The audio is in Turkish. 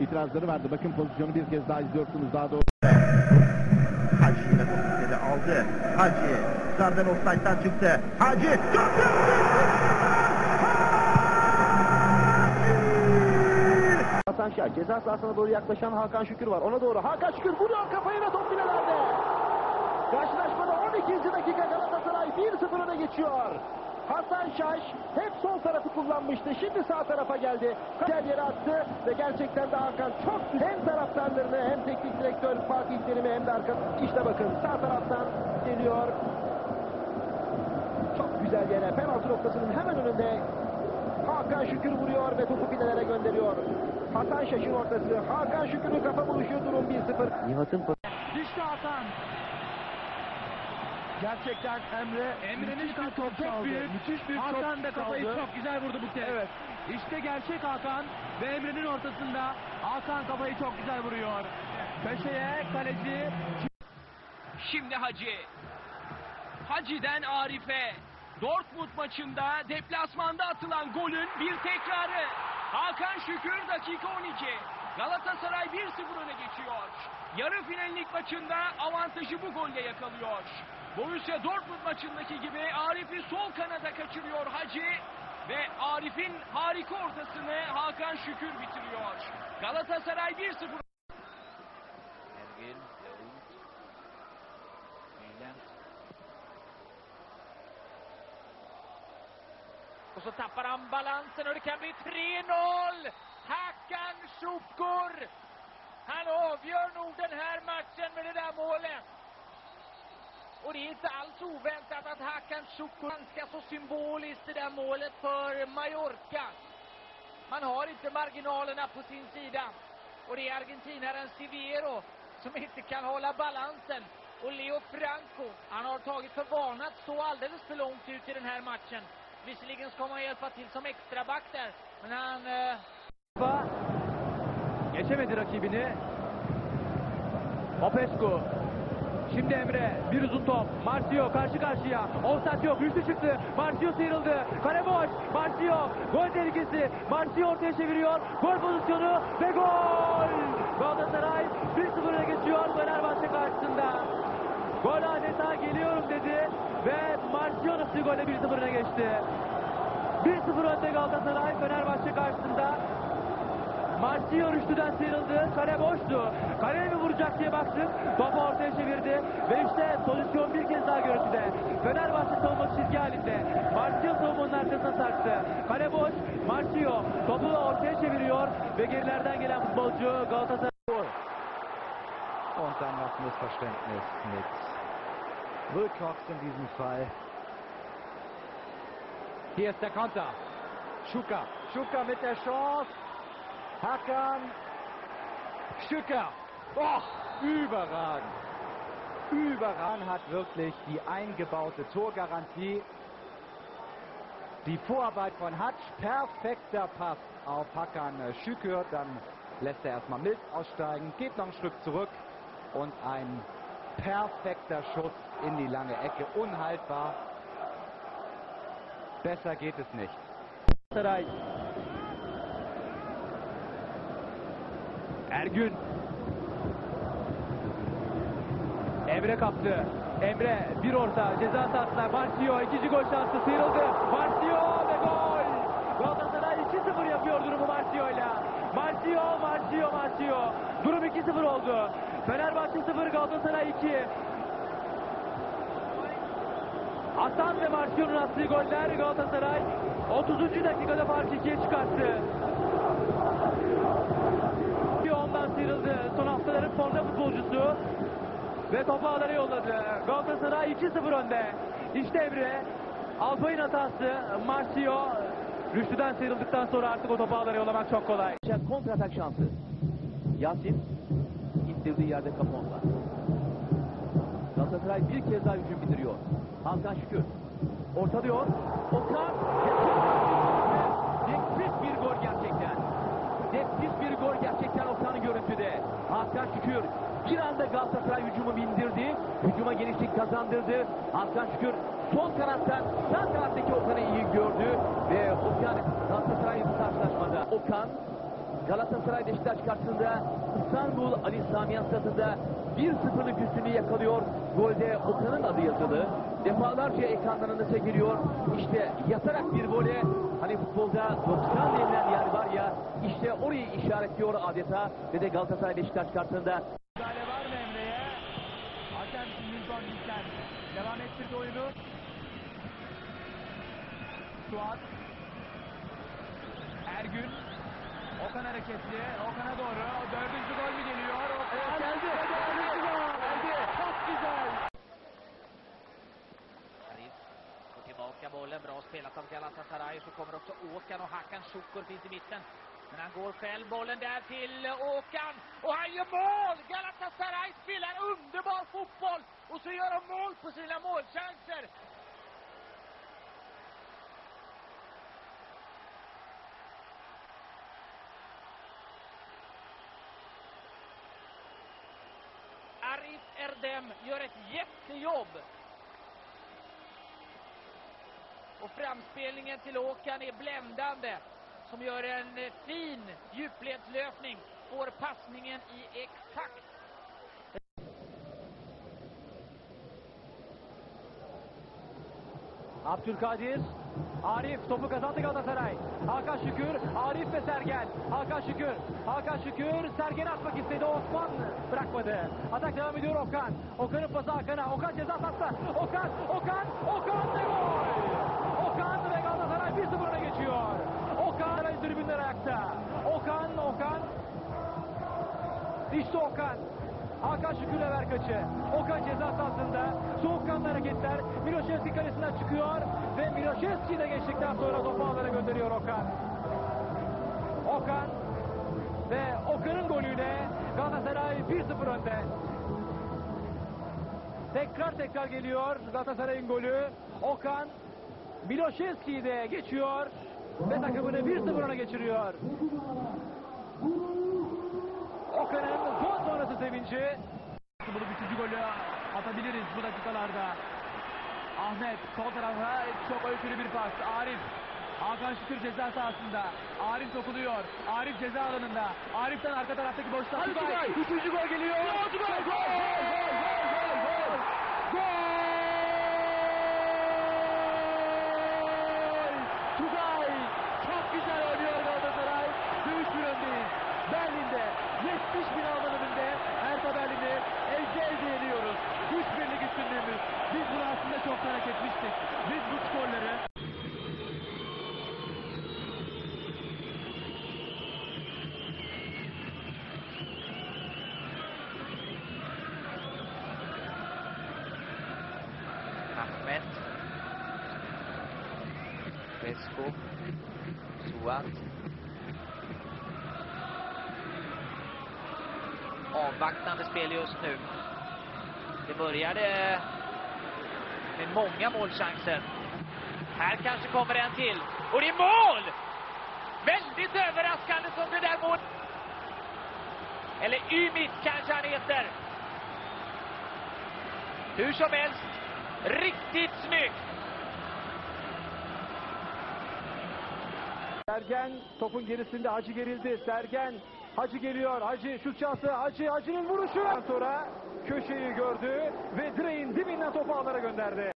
itirazları vardı. Bakın pozisyonu bir kez daha izliyorsunuz daha doğru. Hacı yine topu aldı. Hacı dışarıdan offside'dan çıktı. Hacı Hasan Şah ceza sahasına doğru yaklaşan Hakan Şükür var. Ona doğru Hakan Şükür vuruyor kafayı ve top filelerde. Karşılaşmada 12. dakika Galatasaray 1-0 öne geçiyor. Hasan Şaş hep sol tarafı kullanmıştı. Şimdi sağ tarafa geldi. Güzel yere attı ve gerçekten de Hakan çok güzel. Hem taraftarlarını hem teknik direktör Fatih Terim'i hem de arka. İşte bakın sağ taraftan geliyor. Çok güzel yere penaltı noktasının hemen önünde Hakan Şükür vuruyor ve topu filelere gönderiyor. Hasan Şaş'ın ortası. Hakan Şükür'ün kafa buluşu durum 1-0. Nihat'ın Düştü Hakan. Gerçekten Emre Emre'nin müthiş bir top çok büyük. Müthiş bir Hakan top da kafayı çaldı. çok güzel vurdu bu kez. Evet. İşte gerçek Hakan ve Emre'nin ortasında Hakan kafayı çok güzel vuruyor. Köşeye kaleci Şimdi Hacı. Hacı'den Arif'e. Dortmund maçında deplasmanda atılan golün bir tekrarı. Hakan Şükür dakika 12. Galatasaray 1-0 öne geçiyor. Yarı finallik maçında avantajı bu golle yakalıyor. Borussia Dortmund maçındaki gibi Arif'i sol kanada kaçırıyor Hacı ve Arif'in harika ortasını Hakan Şükür bitiriyor. Galatasaray 1-0 Ergin, Daoud, Bülent. Och så tappar han balansen och det kan bli 3-0! Hakan Şükür! Han avgör nog den här matchen med det där målet. Och det är inte alls oväntat att Hakan Şükür ganska så symboliskt det där målet för Mallorca. Man har inte marginalerna på sin sida. Och det är argentinaren Siviero som inte kan hålla balansen. Och Leo Franco, han har tagit för vana att stå alldeles för långt ut i den här matchen. Visserligen ska man hjälpa till som extraback där, men han... Eh, geçemedi rakibini. Popescu. Şimdi Emre. Bir uzun top. Marcio karşı karşıya. Offside yok. Üçlü çıktı. Marcio sıyrıldı. Kale boş. Marcio. Gol tehlikesi. Marcio ortaya çeviriyor. Gol pozisyonu ve gol. Galatasaray 1-0 öne geçiyor Fenerbahçe karşısında. Gol adeta geliyorum dedi ve Marcio attığı golle 1-0 öne geçti. 1-0 önde Galatasaray Fenerbahçe karşısında. Marcio Rüştü'den sıyrıldı. Kale boştu. Kaleye mi vuracak diye baktık. Topu ortaya çevirdi. Ve işte pozisyon bir kez daha görüntüde. Fenerbahçe savunması çizgi halinde. Marcio savunmanın arkasına sarktı. Kale boş. Marcio topu ortaya çeviriyor. Ve gerilerden gelen futbolcu Galatasaray. Und dann noch Missverständnis mit Wilcox in diesem Fall. Hier ist der Konter. Schuka. Schuka mit der Chance. Hakan. Schücker. Och, überragend. Überragend hat wirklich die eingebaute Torgarantie. Die Vorarbeit von Hatsch, perfekter Pass auf Hakan Schükür, dann lässt er erstmal Milz aussteigen, geht noch ein Stück zurück und ein perfekter Schuss in die lange Ecke, unhaltbar. Besser geht es nicht. Ergün. Emre kaptı. Emre bir orta ceza sahasına Marcio ikinci gol şansı sıyrıldı. Marcio ve gol. Galatasaray 2-0 yapıyor durumu Marcio'yla. Marcio, Marcio, Marcio. Durum 2-0 oldu. Fenerbahçe 0 Galatasaray 2. Hasan ve Marcio'nun attığı goller Galatasaray 30. dakikada farkı ikiye çıkarttı. Sıyrıldı. Son haftaların formda futbolcusu. Ve topu ağlara yolladı. Galatasaray 2-0 önde. İşte Emre. Alpay'ın hatası. Marcio. Rüştü'den sıyrıldıktan sonra artık o topu ağlara yollamak çok kolay. Kontra atak şansı. Yasin ittirdiği yerde Kapon var. Galatasaray bir kez daha hücum bindiriyor. Hakan Şükür. Ortalıyor. Okan. Nefis bir gol gerçekten. Nefis bir gol gerçekten Okan'ın görüntüde. Hakan Şükür bir anda Galatasaray hücumu bindirdi. Hücuma genişlik kazandırdı. Hakan Şükür sol kanattan sağ kanattaki Okan'ı iyi gördü. Ve Okan Galatasaray'ın karşılaşmada. Okan Galatasaray Beşiktaş karşısında İstanbul Ali Samiyan stadında 1-0'lık üstünlüğü yakalıyor. Golde Okan'ın adı yazılı. Defalarca ekranlarında seyrediyor. İşte yatarak bir vole. Hani futbolda 90 denilen yer var ya işte orayı işaretliyor adeta ve de Galatasaray Beşiktaş karşısında Müdahale var mı Emre'ye? Hakem Milton Bilsen. Devam ettirdi oyunu. Suat. Ergün. Okan hareketli. Okan'a doğru. Galatasaray. Så kommer också Åkan och Hakan Şükür finns i mitten. Men han går själv, bollen där till Åkan. Och han gör mål! Galatasaray spelar underbar fotboll! Och så gör de mål på sina målchanser. Arif Erdem gör ett jättejobb. Och framspelningen till Åkan är bländande. Som gör en eh, fin djupledslöpning. Får passningen i exakt Abdülkadir. Arif topu kazandı Galatasaray. Hakan Şükür, Arif ve Sergen. Hakan Şükür, Hakan Şükür Sergen atmak istedi. Osman bırakmadı. Atak devam ediyor Okan. Okan'ın pası Hakan'a. Okan ceza sahasında. Okan, Okan, Okan Okan. Hakan Şükür'le ver kaçı. Okan ceza sahasında. Soğukkanlı hareketler. Miloševski kalesinden çıkıyor. Ve Miloševski de geçtikten sonra topu ağlara gönderiyor Okan. Okan. Ve Okan'ın golüyle Galatasaray 1-0 önde. Tekrar tekrar geliyor Galatasaray'ın golü. Okan Miloševski'yi de geçiyor. Ve takımını 1-0 öne geçiriyor. Okan'ın gol sonrası sevinci. Bunu üçüncü golü atabiliriz bu dakikalarda. Ahmet sol tarafa çok ölçülü bir pas. Arif. Hakan Şükür ceza sahasında. Arif sokuluyor. Arif ceza alanında. Arif'ten arka taraftaki boşta. Hadi Tugay. Üçüncü gol geliyor. Gol, gol, gol, gol, gol, gol, gol. Gol! Tugay! Çok güzel oynuyor Galatasaray. Ve 3-1 öndeyiz. Berlin'de 70 bin Alman önünde Hertha Berlin'i elde elde ediyoruz. 3-1'lik üstünlüğümüz. Biz bunu aslında çoktan hak etmiştik. Biz bu skorları Ahmet. Vesco. Suat. Avvaktande spel just nu. Det började med många målchanser. Här kanske kommer en till. Och det är mål! Väldigt överraskande som det där målet. Eller Ymit kanske han heter. Hur som helst, riktigt snyggt! Sergen topun gerisinde Hacı gerildi. Sergen Hacı geliyor. Hacı şut şansı. Hacı Hacı'nın vuruşu. Sonra köşeyi gördü ve direğin dibinden topu ağlara gönderdi.